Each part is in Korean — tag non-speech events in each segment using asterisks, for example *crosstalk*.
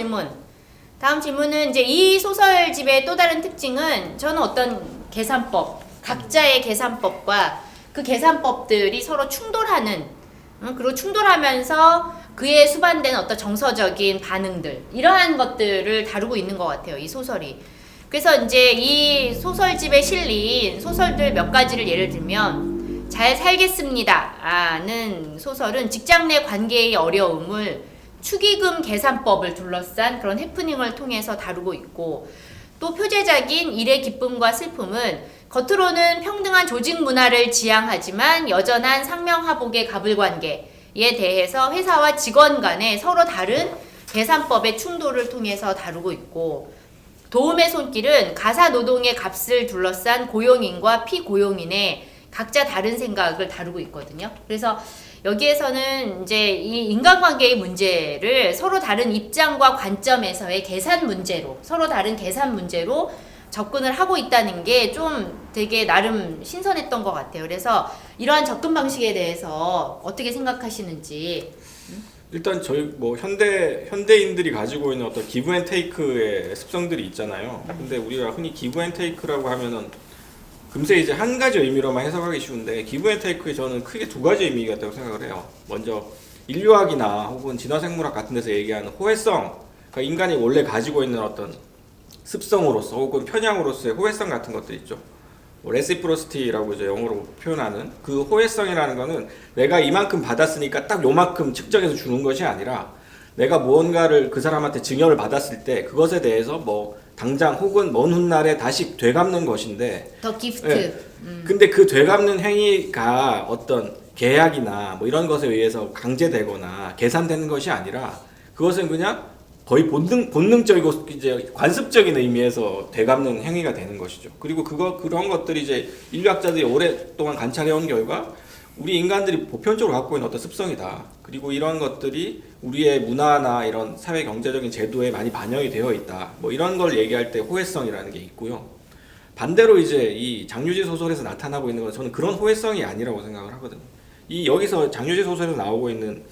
질문. 다음 질문은 이제 이 소설집의 또 다른 특징은 저는 어떤 계산법, 각자의 계산법과 그 계산법들이 서로 충돌하는, 음, 그리고 충돌하면서 그에 수반되는 어떤 정서적인 반응들, 이러한 것들을 다루고 있는 것 같아요, 이 소설이. 그래서 이제 이 소설집에 실린 소설들 몇 가지를 예를 들면, 잘 살겠습니다는 소설은 직장 내 관계의 어려움을 축의금 계산법을 둘러싼 그런 해프닝을 통해서 다루고 있고 또 표제작인 일의 기쁨과 슬픔은 겉으로는 평등한 조직 문화를 지향하지만 여전한 상명하복의 가불관계에 대해서 회사와 직원 간의 서로 다른 계산법의 충돌을 통해서 다루고 있고 도움의 손길은 가사 노동의 값을 둘러싼 고용인과 피고용인의 각자 다른 생각을 다루고 있거든요. 그래서 여기에서는 이제 이 인간관계의 문제를 서로 다른 입장과 관점에서의 계산 문제로 서로 다른 계산 문제로 접근을 하고 있다는 게 좀 되게 나름 신선했던 것 같아요. 그래서 이러한 접근 방식에 대해서 어떻게 생각하시는지 일단 저희 뭐 현대 현대인들이 가지고 있는 어떤 기브 앤 테이크의 습성들이 있잖아요. 근데 우리가 흔히 기브 앤 테이크라고 하면은 금세 이제 한 가지 의미로만 해석하기 쉬운데 기브 앤 테이크에 저는 크게 두 가지 의미가 있다고 생각을 해요. 먼저 인류학이나 혹은 진화생물학 같은 데서 얘기하는 호혜성, 그러니까 인간이 원래 가지고 있는 어떤 습성으로서 혹은 편향으로서의 호혜성 같은 것들 있죠. 뭐 레시프로시티라고 이제 영어로 표현하는 그 호혜성이라는 거는 내가 이만큼 받았으니까 딱 요만큼 측정해서 주는 것이 아니라 내가 무언가를 그 사람한테 증여를 받았을 때 그것에 대해서 뭐 당장 혹은 먼 훗날에 다시 되갚는 것인데 더 기프트 네. 근데 그 되갚는 행위가 어떤 계약이나 뭐 이런 것에 의해서 강제되거나 계산되는 것이 아니라 그것은 그냥 거의 본능 본능적이고 이제 관습적인 의미에서 되갚는 행위가 되는 것이죠. 그리고 그거 그런 것들이 이제 인류학자들이 오랫동안 관찰해 온 결과 우리 인간들이 보편적으로 갖고 있는 어떤 습성이다. 그리고 이런 것들이 우리의 문화나 이런 사회 경제적인 제도에 많이 반영이 되어 있다. 뭐 이런 걸 얘기할 때 호혜성이라는 게 있고요. 반대로 이제 이 장유지 소설에서 나타나고 있는 건 저는 그런 호혜성이 아니라고 생각을 하거든요. 이 여기서 장유지 소설에서 나오고 있는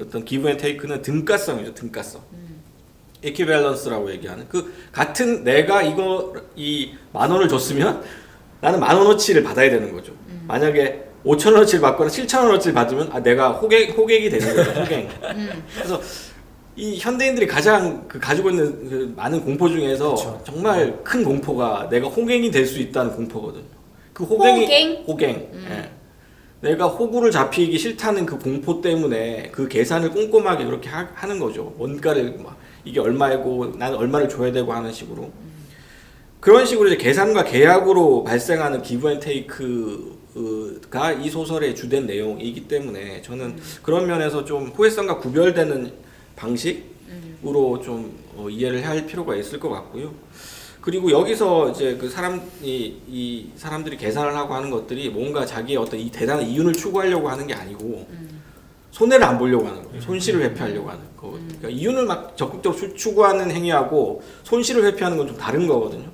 어떤 기브 앤 테이크는 등가성이죠, 등가성. 에퀴밸런스라고 얘기하는 그 같은 내가 이거 이 만 원을 줬으면 나는 만 원어치를 받아야 되는 거죠. 만약에 5천 원어치를 받거나 7천 원어치를 받으면 아 내가 호객 호객이 되는 거죠. *laughs* 호객. 그래서 이 현대인들이 가장 그 가지고 있는 그 많은 공포 중에서 그쵸. 정말 큰 공포가 내가 호갱이 될 수 있다는 공포거든요. 그 호갱이 호갱? 호갱. 예. 내가 호구를 잡히기 싫다는 그 공포 때문에 그 계산을 꼼꼼하게 그렇게 하, 하는 거죠. 뭔가를 막 이게 얼마이고 나는 얼마를 줘야 되고 하는 식으로. 그런 식으로 이제 계산과 계약으로 발생하는 기브 앤 테이크 가 이 소설의 주된 내용이기 때문에 저는 그런 면에서 좀 호혜성과 구별되는 방식으로 좀 어, 이해를 할 필요가 있을 것 같고요. 그리고 여기서 이제 그 사람이 이 사람들이 계산을 하고 하는 것들이 뭔가 자기의 어떤 이 대단한 이윤을 추구하려고 하는 게 아니고 손해를 안 보려고 하는 거예요. 손실을 회피하려고 하는 거. 그러니까 이윤을 막 적극적으로 추- 추구하는 행위하고 손실을 회피하는 건 좀 다른 거거든요.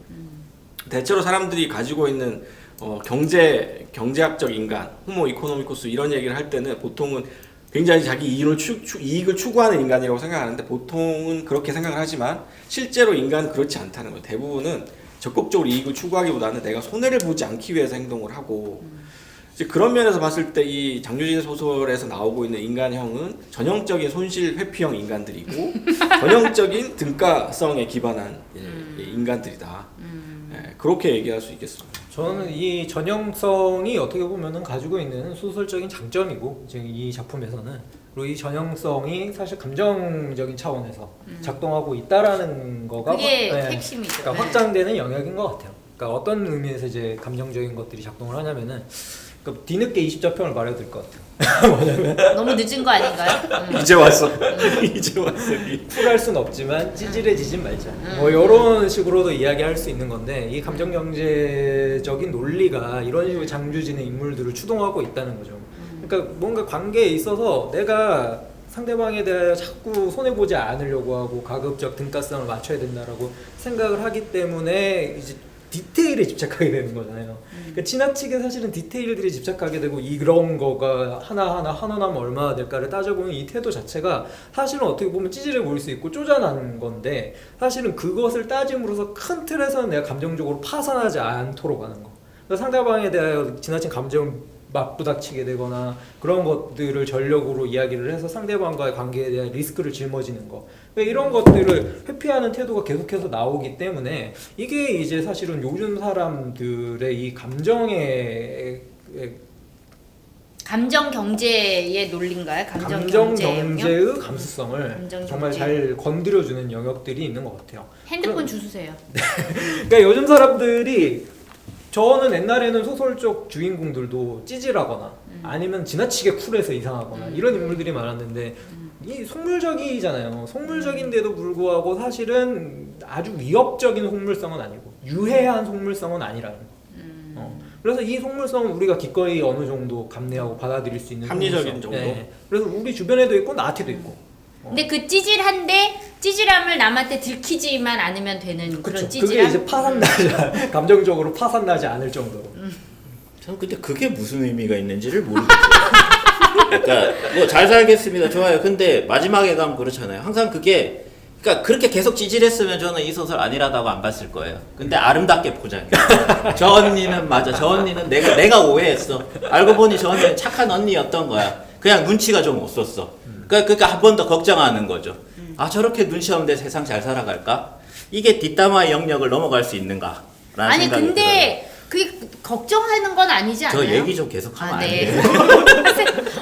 대체로 사람들이 가지고 있는 어, 경제 경제학적 인간, 호모 이코노미코스 이런 얘기를 할 때는 보통은 굉장히 자기 이익을, 추, 추- 이익을 추구하는 인간이라고 생각하는데 보통은 그렇게 생각을 하지만 실제로 인간은 그렇지 않다는 거예요. 대부분은 적극적으로 이익을 추구하기보다는 내가 손해를 보지 않기 위해서 행동을 하고 이제 그런 면에서 봤을 때 이 장유진 소설에서 나오고 있는 인간형은 전형적인 손실 회피형 인간들이고 *laughs* 전형적인 등가성에 기반한 예, 예, 인간들이다. 예, 그렇게 얘기할 수 있겠습니다. 저는 이 전형성이 어떻게 보면은 가지고 있는 소설적인 장점이고 지금 이 작품에서는 그리고 이 전형성이 사실 감정적인 차원에서 작동하고 있다라는 거가 그게 확- 네. 핵심이죠. 그러니까 네. 확장되는 영역인 것 같아요. 그러니까 어떤 의미에서 이제 감정적인 것들이 작동을 하냐면은 그 뒤늦게 20자평을 말해도 될것 같아요. *laughs* 너무 늦은 거 아닌가요? 음. *laughs* 이제 왔어. *laughs* 이제 왔어. 이. 쿨할 순 없지만 찌질해지진 말자. 음. 뭐 이런 식으로도 이야기할 수 있는 건데 이 감정 경제적인 논리가 이런 식으로 장주진의 인물들을 추동하고 있다는 거죠. 그러니까 뭔가 관계에 있어서 내가 상대방에 대해 자꾸 손해 보지 않으려고 하고 가급적 등가성을 맞춰야 된다라고 생각을 하기 때문에 이제 디테일에 집착하게 되는 거잖아요. 그러니까 지나치게 사실은 디테일들이 집착하게 되고 이런 거가 하나하나 하나나면 얼마나 될까를 따져보는 이 태도 자체가 사실은 어떻게 보면 찌질해 보일 수 있고 쪼잔한 건데 사실은 그것을 따짐으로써 큰 틀에서는 내가 감정적으로 파산하지 않도록 하는 거. 그러니까 상대방에 대하여 지나친 감정을 맞부닥치게 되거나 그런 것들을 전력으로 이야기를 해서 상대방과의 관계에 대한 리스크를 짊어지는 거 이런 것들을 회피하는 태도가 계속해서 나오기 때문에 이게 이제 사실은 요즘 사람들의 이 감정의 감정 경제의 논리인가요? 감정, 감정 경제? 경제 의 감수성을 감정 정말 경제. 잘 건드려주는 영역들이 있는 것 같아요. 핸드폰 주수세요. *laughs* 그러니까 요즘 사람들이 저는 옛날에는 소설 쪽 주인공들도 찌질하거나 아니면 지나치게 쿨해서 이상하거나 음. 이런 인물들이 많았는데 이 속물적이잖아요. 속물적인데도 불구하고 사실은 아주 위협적인 속물성은 아니고 유해한 속물성은 아니라는 거. 음. 어. 그래서 이 속물성은 우리가 기꺼이 어느 정도 감내하고 받아들일 수 있는 합리적인 속물성. 정도? 네. 그래서 우리 주변에도 있고 나한테도 있고. 어. 근데 그 찌질한데 찌질함을 남한테 들키지만 않으면 되는 그런 그쵸. 찌질함. 그게 이제 파산나지 감정적으로 파산나지 않을 정도로. 저는 근데 그게 무슨 의미가 있는지를 모르겠어요. *laughs* 그러니까 뭐 잘 살겠습니다. 좋아요. 근데 마지막에 가면 그렇잖아요. 항상 그게 그러니까 그렇게 계속 찌질했으면 저는 이 소설 아니라다고 안 봤을 거예요. 근데 아름답게 포장해. *laughs* 저 언니는 맞아. 저 언니는 내가 내가 오해했어. 알고 보니 저 언니는 착한 언니였던 거야. 그냥 눈치가 좀 없었어. 그러니까, 그러니까 한 번 더 걱정하는 거죠. 아 저렇게 눈치 없는데 세상 잘 살아갈까? 이게 뒷담화의 영역을 넘어갈 수 있는가? 라는 아니 생각이 들어요. 그게 걱정하는 건 아니지 않아요? 저 얘기 좀 계속 하면 아, 안 네. 돼요?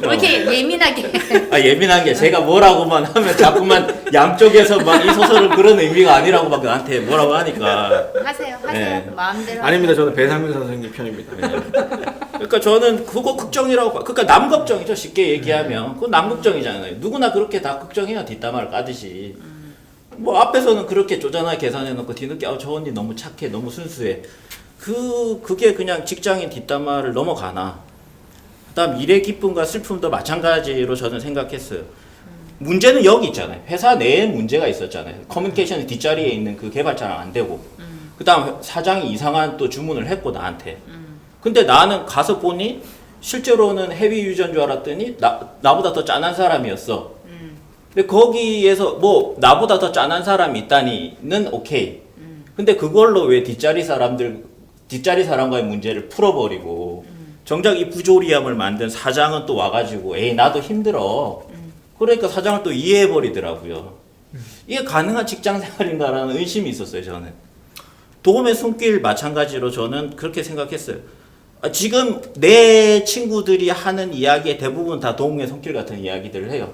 왜 *laughs* 이렇게 예민하게 아 예민한 게 제가 뭐라고만 하면 자꾸만 양쪽에서 막 이 소설은 그런 의미가 아니라고 막 나한테 뭐라고 하니까 하세요. 하세요. 네. 마음대로. 아닙니다. 저는 배상민 선생님 편입니다. 그러니까 저는 그거 걱정이라고 봐. 그러니까 남 걱정이죠 쉽게 얘기하면 그건 남 걱정이잖아요 누구나 그렇게 다 걱정해요 뒷담화를 까듯이 뭐 앞에서는 그렇게 쪼잔하게 계산해 놓고 뒤늦게 아, 저 언니 너무 착해 너무 순수해 그 그게 그냥 직장인 뒷담화를 넘어가나. 그다음 일의 기쁨과 슬픔도 마찬가지로 저는 생각했어요. 문제는 여기 있잖아요. 회사 내에 문제가 있었잖아요. 커뮤니케이션 뒷자리에 있는 그 개발자랑 안 되고. 그다음 사장이 이상한 또 주문을 했고 나한테. 근데 나는 가서 보니 실제로는 헤비 유저인 줄 알았더니 나, 나보다 더 짠한 사람이었어. 근데 거기에서 뭐 나보다 더 짠한 사람이 있다니는 오케이. 근데 그걸로 왜 뒷자리 사람들 뒷자리 사람과의 문제를 풀어버리고 정작 이 부조리함을 만든 사장은 또 와가지고 에이 나도 힘들어. 그러니까 사장을 또 이해해버리더라고요. 이게 가능한 직장 생활인가라는 의심이 있었어요 저는. 도움의 손길 마찬가지로 저는 그렇게 생각했어요. 아, 지금 내 친구들이 하는 이야기의 대부분 다 도움의 손길 같은 이야기들을 해요.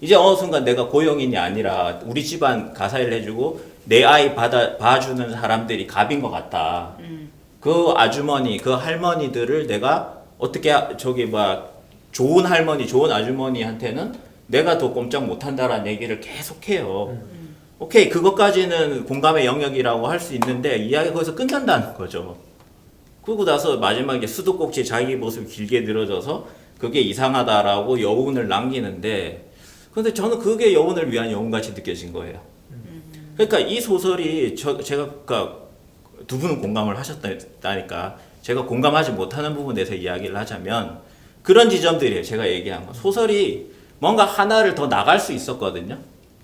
이제 어느 순간 내가 고용인이 아니라 우리 집안 가사일 해주고 내 아이 받아 봐주는 사람들이 갑인 것 같다. 그 아주머니, 그 할머니들을 내가 어떻게 하- 저기 막 좋은 할머니, 좋은 아주머니한테는 내가 더 꼼짝 못한다라는 얘기를 계속해요. 오케이 그것까지는 공감의 영역이라고 할 수 있는데 이야기 거기서 끝난다는 거죠. 그러고 나서 마지막에 수도꼭지 자기 모습 길게 늘어져서 그게 이상하다라고 여운을 남기는데 근데 저는 그게 여운을 위한 여운같이 느껴진 거예요. 그러니까 이 소설이 저, 제가 그러니까 두 분은 공감을 하셨다니까 제가 공감하지 못하는 부분에 대해서 이야기를 하자면 그런 지점들이에요. 제가 얘기한 거. 소설이 뭔가 하나를 더 나갈 수 있었거든요.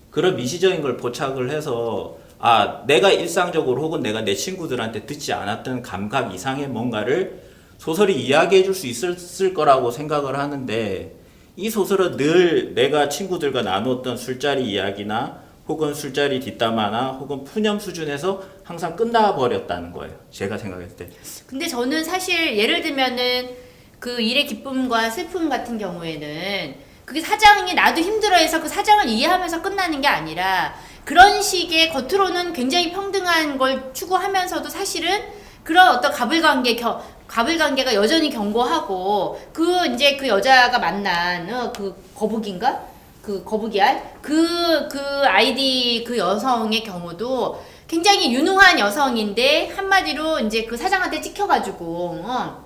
그런 미시적인 걸 포착을 해서 아 내가 일상적으로 혹은 내가 내 친구들한테 듣지 않았던 감각 이상의 뭔가를 소설이 이야기해 줄 수 있었을 거라고 생각을 하는데 이 소설은 늘 내가 친구들과 나누었던 술자리 이야기나 혹은 술자리 뒷담화나 혹은 푸념 수준에서 항상 끝나 버렸다는 거예요. 제가 생각했을 때. 근데 저는 사실 예를 들면은 그 일의 기쁨과 슬픔 같은 경우에는 그게 사장이 나도 힘들어해서 그 사장을 이해하면서 끝나는 게 아니라 그런 식의 겉으로는 굉장히 평등한 걸 추구하면서도 사실은 그런 어떤 가불관계 겨, 가불관계가 여전히 견고하고 그 이제 그 여자가 만난 어, 그 거북인가 그 거북이 알 그 그 아이디 그 여성의 경우도 굉장히 유능한 여성인데 한마디로 이제 그 사장한테 찍혀가지고 어,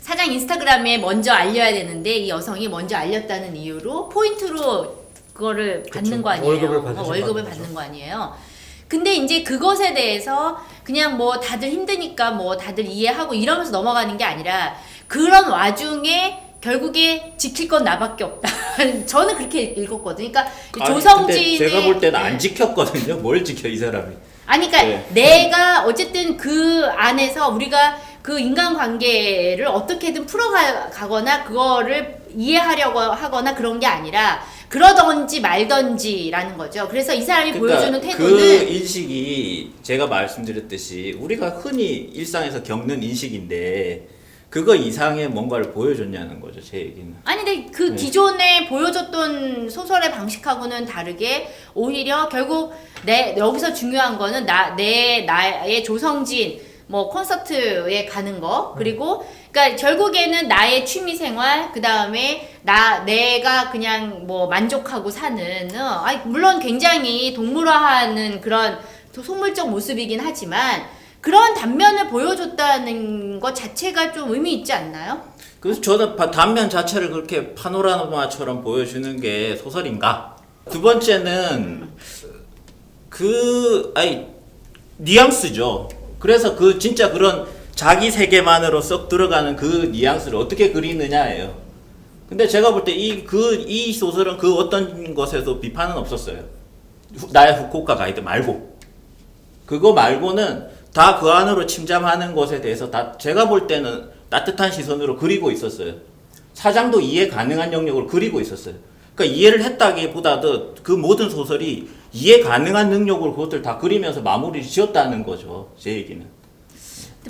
사장 인스타그램에 먼저 알려야 되는데 이 여성이 먼저 알렸다는 이유로 포인트로 그거를 받는 그쵸. 거 아니에요. 월급을 어, 월급을. 받는 거 아니에요. 근데 이제 그것에 대해서 그냥 뭐 다들 힘드니까 뭐 다들 이해하고 이러면서 넘어가는 게 아니라 그런 와중에 결국에 지킬 건 나밖에 없다. *laughs* 저는 그렇게 읽었거든요. 그러니까 근데 제가 볼 때는 네. 안 지켰거든요. 뭘 지켜 이 사람이. 아니 그러니까 네. 내가 어쨌든 그 안에서 우리가 그 인간관계를 어떻게든 풀어가거나 그거를 이해하려고 하거나 그런 게 아니라 그러던지 말던지라는 거죠. 그래서 이 사람이 보여주는 그 태도는 인식이 제가 말씀드렸듯이 우리가 흔히 일상에서 겪는 인식인데 그거 이상의 뭔가를 보여줬냐는 거죠 제 얘기는. 아니 근데 그 네. 기존에 보여줬던 소설의 방식하고는 다르게 오히려 결국 내 여기서 중요한 거는 나 내 나의 조성진 뭐 콘서트에 가는 거 그리고 그러니까 결국에는 나의 취미 생활 그 다음에 나 내가 그냥 뭐 만족하고 사는 어, 아니, 물론 굉장히 동물화하는 그런 소물적 모습이긴 하지만 그런 단면을 보여줬다는 것 자체가 좀 의미 있지 않나요? 그래서 저는 바- 단면 자체를 그렇게 파노라마처럼 보여주는 게 소설인가? 두 번째는 그 아니 뉘앙스죠. 그래서 그 진짜 그런 자기 세계만으로 썩 들어가는 그 뉘앙스를 어떻게 그리느냐예요. 근데 제가 볼 때 이 그 이 소설은 그 어떤 것에도 비판은 없었어요. 후- 나의 후쿠오카 가이드 말고 그거 말고는 다 그 안으로 침잠하는 것에 대해서 다 제가 볼 때는 따뜻한 시선으로 그리고 있었어요. 사장도 이해 가능한 영역으로 그리고 있었어요. 그러니까 이해를 했다기보다도 그 모든 소설이 이해 가능한 능력으로 그것들 다 그리면서 마무리를 지었다는 거죠. 제 얘기는.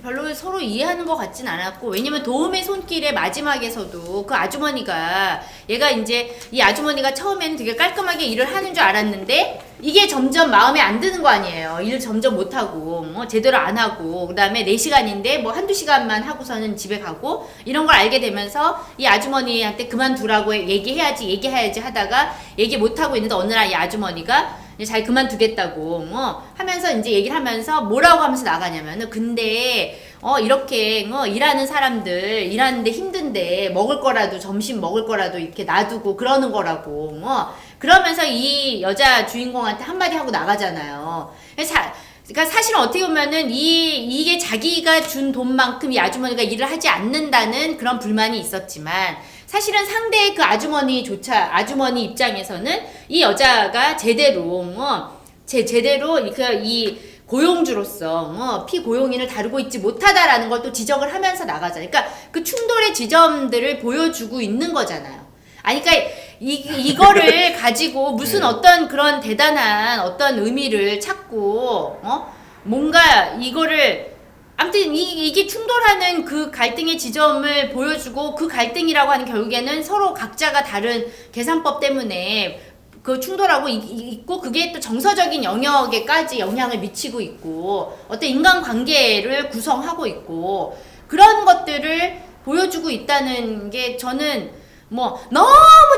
별로 서로 이해하는 것 같진 않았고 왜냐면 도움의 손길의 마지막에서도 그 아주머니가 얘가 이제 이 아주머니가 처음에는 되게 깔끔하게 일을 하는 줄 알았는데 이게 점점 마음에 안 드는 거 아니에요. 일을 점점 못하고 뭐 제대로 안 하고 그 다음에 4시간인데 뭐 한두 시간만 하고서는 집에 가고 이런 걸 알게 되면서 이 아주머니한테 그만두라고 얘기해야지 얘기해야지 하다가 얘기 못하고 있는데 어느 날 이 아주머니가 이제 잘 그만두겠다고 뭐 하면서 이제 얘기를 하면서 뭐라고 하면서 나가냐면은 근데 어 이렇게 어 일하는 사람들 일하는데 힘든데 먹을 거라도 점심 먹을 거라도 이렇게 놔두고 그러는 거라고 뭐 그러면서 이 여자 주인공한테 한마디 하고 나가잖아요. 사, 그러니까 사실은 어떻게 보면은 이 이게 자기가 준 돈만큼 이 아주머니가 일을 하지 않는다는 그런 불만이 있었지만 사실은 상대의 그 아주머니조차 아주머니 입장에서는 이 여자가 제대로 뭐제 제대로 그이 고용주로서 뭐 피고용인을 다루고 있지 못하다라는 걸 또 지적을 하면서 나가잖아요. 그러니까 그 충돌의 지점들을 보여주고 있는 거잖아요. 아니 그러니까 이 이거를 *laughs* 가지고 무슨 네. 어떤 그런 대단한 어떤 의미를 찾고 어 뭔가 이거를 아무튼 이, 이게 충돌하는 그 갈등의 지점을 보여주고 그 갈등이라고 하는 결국에는 서로 각자가 다른 계산법 때문에 그 충돌하고 있고 그게 또 정서적인 영역에까지 영향을 미치고 있고 어떤 인간관계를 구성하고 있고 그런 것들을 보여주고 있다는 게 저는 뭐 너무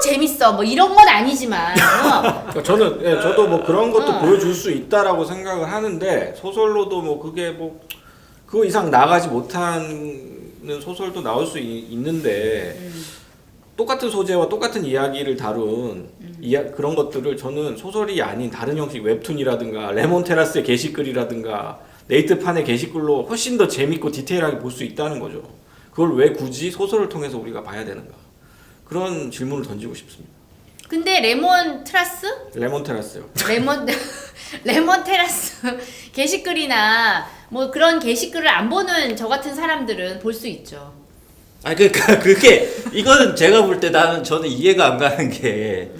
재밌어 뭐 이런 건 아니지만 어, *laughs* 그러니까 저는 예, 저도 뭐 그런 것도 어. 보여줄 수 있다라고 생각을 하는데 소설로도 뭐 그게 뭐 그거 이상 나가지 못하는 소설도 나올 수 이- 있는데 똑같은 소재와 똑같은 이야기를 다룬 이야, 그런 것들을 저는 소설이 아닌 다른 형식 웹툰이라든가 레몬 테라스의 게시글이라든가 네이트판의 게시글로 훨씬 더 재밌고 디테일하게 볼 수 있다는 거죠. 그걸 왜 굳이 소설을 통해서 우리가 봐야 되는가? 그런 질문을 던지고 싶습니다. 근데 레몬 트라스 레몬 테라스요. 레몬 *laughs* 레몬 테라스 *laughs* 게시글이나 뭐 그런 게시글을 안 보는 저 같은 사람들은 볼 수 있죠. 아니 그러니까 그게 이거는 제가 볼 때 나는 저는 이해가 안 가는 게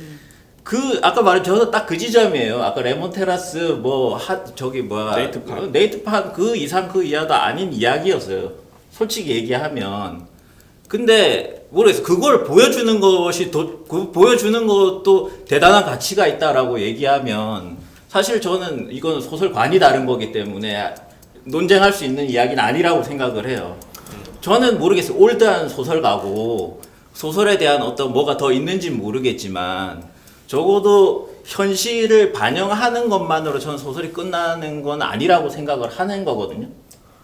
그 아까 말한 저는 딱 그 지점이에요. 아까 레몬 테라스 뭐 하 저기 뭐야 네이트판. 어, 네이트판 그 이상 그 이하가 아닌 이야기였어요. 솔직히 얘기하면 근데 모르겠어. 그걸 보여주는 것이 더, 그 보여주는 것도 대단한 가치가 있다라고 얘기하면 사실 저는 이거는 소설관이 다른 거기 때문에 논쟁할 수 있는 이야기는 아니라고 생각을 해요. 저는 모르겠어요. 올드한 소설가고 소설에 대한 어떤 뭐가 더 있는지 모르겠지만 적어도 현실을 반영하는 것만으로 저는 소설이 끝나는 건 아니라고 생각을 하는 거거든요.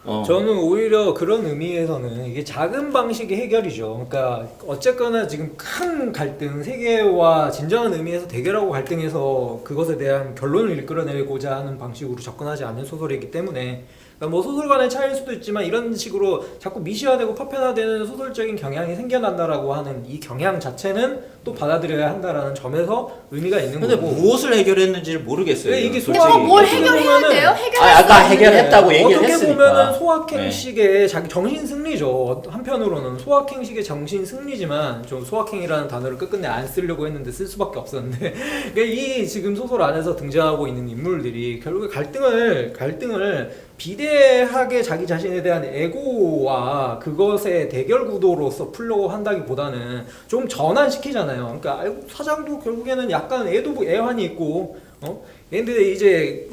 어. 저는 오히려 그런 의미에서는 이게 작은 방식의 해결이죠. 그러니까 어쨌거나 지금 큰 갈등, 세계와 진정한 의미에서 대결하고 갈등해서 그것에 대한 결론을 이끌어내고자 하는 방식으로 접근하지 않는 소설이기 때문에 그러니까 뭐 소설 간의 차이일 수도 있지만 이런 식으로 자꾸 미시화되고 파편화되는 소설적인 경향이 생겨난다라고 하는 이 경향 자체는 또 받아들여야 한다라는 점에서 의미가 있는 근데 거고. 무엇을 해결했는지를 모르겠어요. 왜 이게 솔직히. 어, 뭘 어떻게 해결해야 보면은- 돼요? 아, 해결할 아까 없는데. 해결했다고 얘기를 어떻게 했으니까. 보면은 네. 소확행식의 자기 정신 승리죠. 한편으로는 소확행식의 정신 승리지만 좀 소확행이라는 단어를 끝끝내 안 쓰려고 했는데 쓸 수밖에 없었는데 *laughs* 그러니까 이 지금 소설 안에서 등장하고 있는 인물들이 결국에 갈등을 갈등을 비대하게 자기 자신에 대한 에고와 그것의 대결 구도로서 풀려고 한다기보다는 좀 전환시키잖아요. 그러니까 아이고, 사장도 결국에는 약간 애도 애환이 있고 어? 근데 이제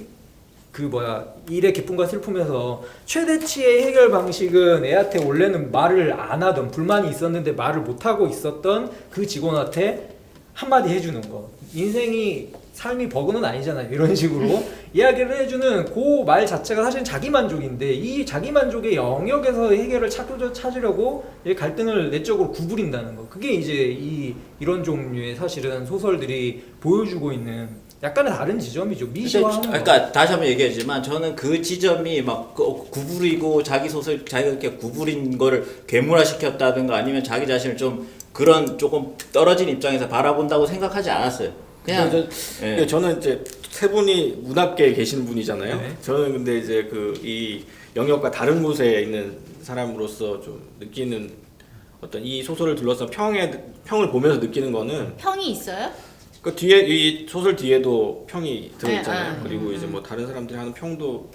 그 뭐야 일의 기쁨과 슬픔에서 최대치의 해결 방식은 애한테 원래는 말을 안 하던 불만이 있었는데 말을 못 하고 있었던 그 직원한테 한마디 해주는 거 인생이 삶이 버그는 아니잖아요 이런 *laughs* 식으로 이야기를 해주는 그 말 자체가 사실 자기 만족인데 이 자기 만족의 영역에서 해결을 찾으려, 찾으려고 이 갈등을 내적으로 구부린다는 거 그게 이제 이 이런 종류의 사실은 소설들이 보여주고 있는 약간의 다른 지점이죠 미시화하는 거. 그러니까 다시 한번 얘기하지만 저는 그 지점이 막 그 구부리고 자기 소설 자기가 이렇게 구부린 거를 괴물화 시켰다든가 아니면 자기 자신을 좀 그런 조금 떨어진 입장에서 바라본다고 생각하지 않았어요. 그냥 저, 예. 그러니까 저는 이제 세 분이 문학계에 계시는 분이잖아요. 네. 저는 근데 이제 그 이 영역과 다른 곳에 있는 사람으로서 좀 느끼는 어떤 이 소설을 둘러싼 평에 평을 보면서 느끼는 거는 평이 있어요? 그 뒤에 이 소설 뒤에도 평이 들어 있잖아요. 네, 네. 그리고 이제 뭐 다른 사람들이 하는 평도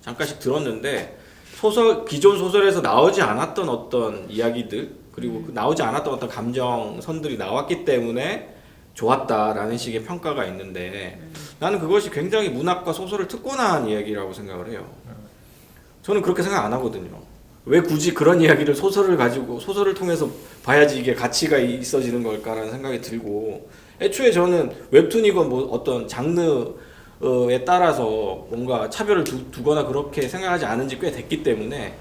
잠깐씩 들었는데 소설 기존 소설에서 나오지 않았던 어떤 이야기들 그리고 그 나오지 않았던 어떤 감정선들이 나왔기 때문에 좋았다라는 식의 평가가 있는데 나는 그것이 굉장히 문학과 소설을 특권한 이야기라고 생각을 해요. 저는 그렇게 생각 안 하거든요. 왜 굳이 그런 이야기를 소설을 가지고 소설을 통해서 봐야지 이게 가치가 있어지는 걸까라는 생각이 들고 애초에 저는 웹툰이건 뭐 어떤 장르에 따라서 뭔가 차별을 두, 두거나 그렇게 생각하지 않은 지 꽤 됐기 때문에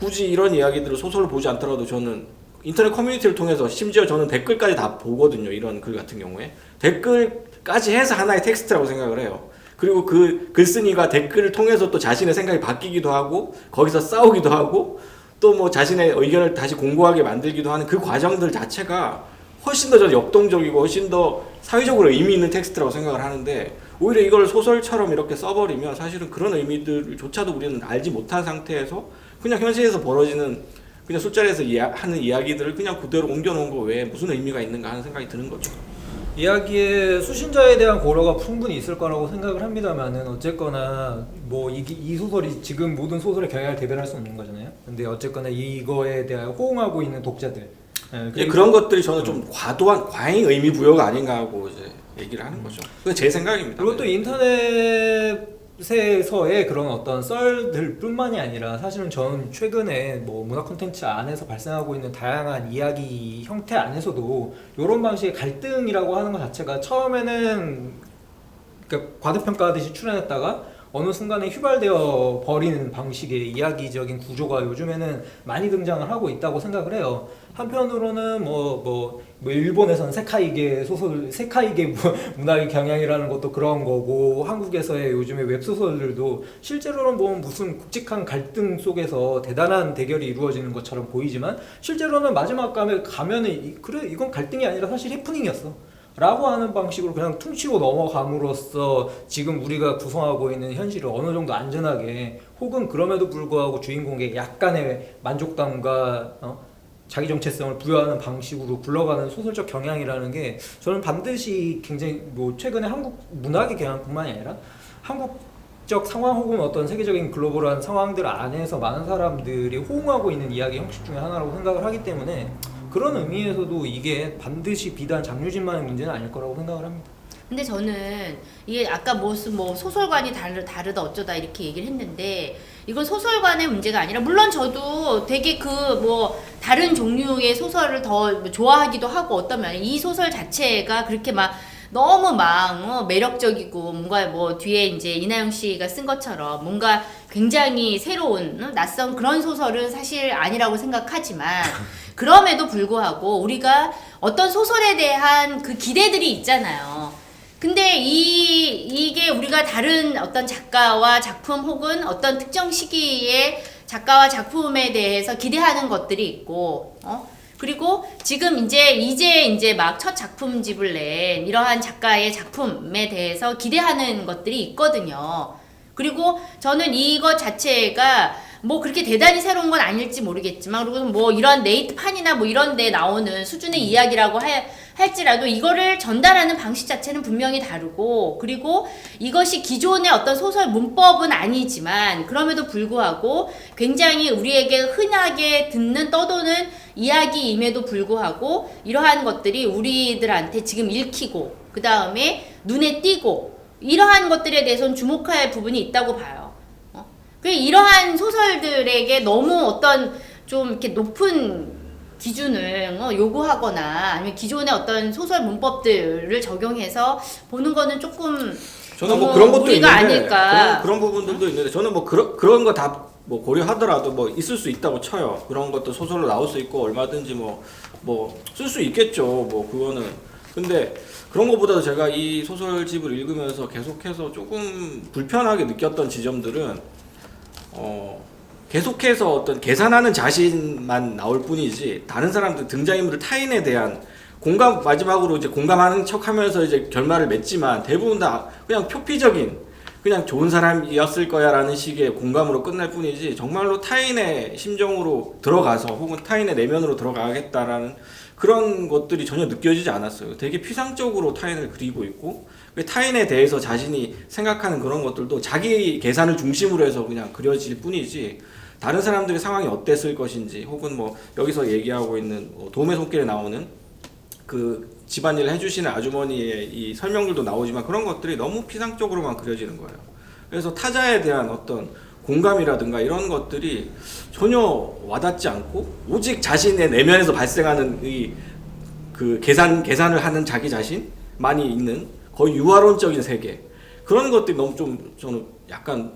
굳이 이런 이야기들을 소설을 보지 않더라도 저는 인터넷 커뮤니티를 통해서 심지어 저는 댓글까지 다 보거든요. 이런 글 같은 경우에 댓글까지 해서 하나의 텍스트라고 생각을 해요. 그리고 그 글쓴이가 댓글을 통해서 또 자신의 생각이 바뀌기도 하고 거기서 싸우기도 하고 또 뭐 자신의 의견을 다시 공고하게 만들기도 하는 그 과정들 자체가 훨씬 더 저는 역동적이고 훨씬 더 사회적으로 의미 있는 텍스트라고 생각을 하는데 오히려 이걸 소설처럼 이렇게 써버리면 사실은 그런 의미들조차도 우리는 알지 못한 상태에서 그냥 현실에서 벌어지는 그냥 술자리에서 이야, 하는 이야기들을 그냥 그대로 옮겨놓은 거 외에 무슨 의미가 있는가 하는 생각이 드는 거죠. 이야기에 수신자에 대한 고려가 충분히 있을 거라고 생각을 합니다만은 어쨌거나 뭐 이, 이 소설이 지금 모든 소설의 경향을 대변할 수 없는 거잖아요. 근데 어쨌거나 이거에 대해 호응하고 있는 독자들 예, 그리고 그런 것들이 저는 좀 과도한 과잉 의미 부여가 아닌가 하고 이제 얘기를 하는 거죠. 그게 제 생각입니다. 그리고 또 인터넷 에서의 그런 어떤 썰들뿐만이 아니라 사실은 저는 최근에 뭐 문화 콘텐츠 안에서 발생하고 있는 다양한 이야기 형태 안에서도 이런 방식의 갈등이라고 하는 것 자체가 처음에는 그러니까 과대평가하듯이 출연했다가 어느 순간에 휘발되어 버리는 방식의 이야기적인 구조가 요즘에는 많이 등장을 하고 있다고 생각을 해요. 한편으로는 뭐, 뭐, 뭐 일본에서는 세카이계 소설, 세카이계 무- 문학의 경향이라는 것도 그런 거고 한국에서의 요즘의 웹 소설들도 실제로는 뭐 무슨 굵직한 갈등 속에서 대단한 대결이 이루어지는 것처럼 보이지만 실제로는 마지막 감에 가면은 이- 그래 이건 갈등이 아니라 사실 해프닝이었어. 라고 하는 방식으로 그냥 퉁치고 넘어감으로써 지금 우리가 구성하고 있는 현실을 어느 정도 안전하게 혹은 그럼에도 불구하고 주인공에게 약간의 만족감과 어? 자기 정체성을 부여하는 방식으로 굴러가는 소설적 경향이라는 게 저는 반드시 굉장히 뭐 최근에 한국 문학의 경향뿐만이 아니라 한국 적 상황 혹은 어떤 세계적인 글로벌한 상황들 안에서 많은 사람들이 호응하고 있는 이야기 형식 중에 하나라고 생각을 하기 때문에 그런 의미에서도 이게 반드시 비단 장유진만의 문제는 아닐 거라고 생각을 합니다. 근데 저는 이게 아까 무슨 뭐 소설관이 다르, 다르다 어쩌다 이렇게 얘기를 했는데 이건 소설관의 문제가 아니라 물론 저도 되게 그 뭐 다른 종류의 소설을 더뭐 좋아하기도 하고 어떤 면에 이 소설 자체가 그렇게 막 너무 막 어, 매력적이고 뭔가 뭐 뒤에 이제 이나영 씨가 쓴 것처럼 뭔가 굉장히 새로운 어, 낯선 그런 소설은 사실 아니라고 생각하지만 *laughs* 그럼에도 불구하고 우리가 어떤 소설에 대한 그 기대들이 있잖아요. 근데 이 이게 우리가 다른 어떤 작가와 작품 혹은 어떤 특정 시기에 작가와 작품에 대해서 기대하는 것들이 있고 어 그리고 지금 이제 이제 이제 막 첫 작품집을 낸 이러한 작가의 작품에 대해서 기대하는 것들이 있거든요. 그리고 저는 이것 자체가 뭐 그렇게 대단히 새로운 건 아닐지 모르겠지만 그리고 뭐 이런 네이트판이나 뭐 이런 데 나오는 수준의 이야기라고 할, 할지라도 이거를 전달하는 방식 자체는 분명히 다르고 그리고 이것이 기존의 어떤 소설 문법은 아니지만 그럼에도 불구하고 굉장히 우리에게 흔하게 듣는 떠도는 이야기임에도 불구하고 이러한 것들이 우리들한테 지금 읽히고 그 다음에 눈에 띄고 이러한 것들에 대해서는 주목할 부분이 있다고 봐요. 어? 그 이러한 소설들에게 너무 어떤 좀 이렇게 높은 기준을 어, 요구하거나 아니면 기존의 어떤 소설 문법들을 적용해서 보는 거는 조금 저는 뭐 그런 것도 있는데 아닐까. 그런, 그런 부분들도 있는데 저는 뭐 그런 그런 거 다 뭐 고려하더라도 뭐 있을 수 있다고 쳐요. 그런 것도 소설로 나올 수 있고 얼마든지 뭐 뭐 쓸 수 있겠죠. 뭐 그거는 근데 그런 것보다도 제가 이 소설집을 읽으면서 계속해서 조금 불편하게 느꼈던 지점들은 어 계속해서 어떤 계산하는 자신만 나올 뿐이지 다른 사람들 등장인물 타인에 대한 공감 마지막으로 이제 공감하는 척하면서 이제 결말을 맺지만 대부분 다 그냥 표피적인 그냥 좋은 사람이었을 거야라는 식의 공감으로 끝날 뿐이지 정말로 타인의 심정으로 들어가서 혹은 타인의 내면으로 들어가겠다라는 그런 것들이 전혀 느껴지지 않았어요. 되게 피상적으로 타인을 그리고 있고 그 타인에 대해서 자신이 생각하는 그런 것들도 자기 계산을 중심으로 해서 그냥 그려질 뿐이지 다른 사람들의 상황이 어땠을 것인지 혹은 뭐 여기서 얘기하고 있는 뭐 도움의 손길에 나오는 그 집안일 해주시는 아주머니의 이 설명들도 나오지만 그런 것들이 너무 피상적으로만 그려지는 거예요. 그래서 타자에 대한 어떤 공감이라든가 이런 것들이 전혀 와닿지 않고 오직 자신의 내면에서 발생하는 이 그 계산 계산을 하는 자기 자신만이 있는 거의 유화론적인 세계 그런 것들이 너무 좀 저는 약간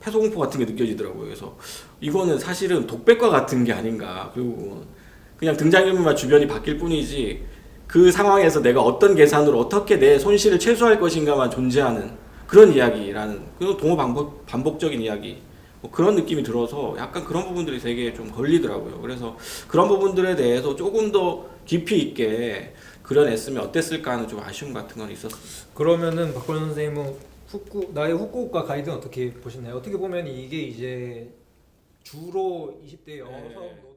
패소공포 같은 게 느껴지더라고요. 그래서 이거는 사실은 독백과 같은 게 아닌가. 그리고 그냥 등장인물만 주변이 바뀔 뿐이지 그 상황에서 내가 어떤 계산으로 어떻게 내 손실을 최소화할 것인가만 존재하는 그런 이야기라는 그 동호 반복 반복적인 이야기 뭐 그런 느낌이 들어서 약간 그런 부분들이 되게 좀 걸리더라고요. 그래서 그런 부분들에 대해서 조금 더 깊이 있게 그려냈으면 어땠을까 하는 좀 아쉬움 같은 건 있었어요. 그러면은 박건우 선생님은 후쿠 나의 후쿠오카 가이드는 어떻게 보셨나요? 어떻게 보면 이게 이제 주로 20대 여성 네.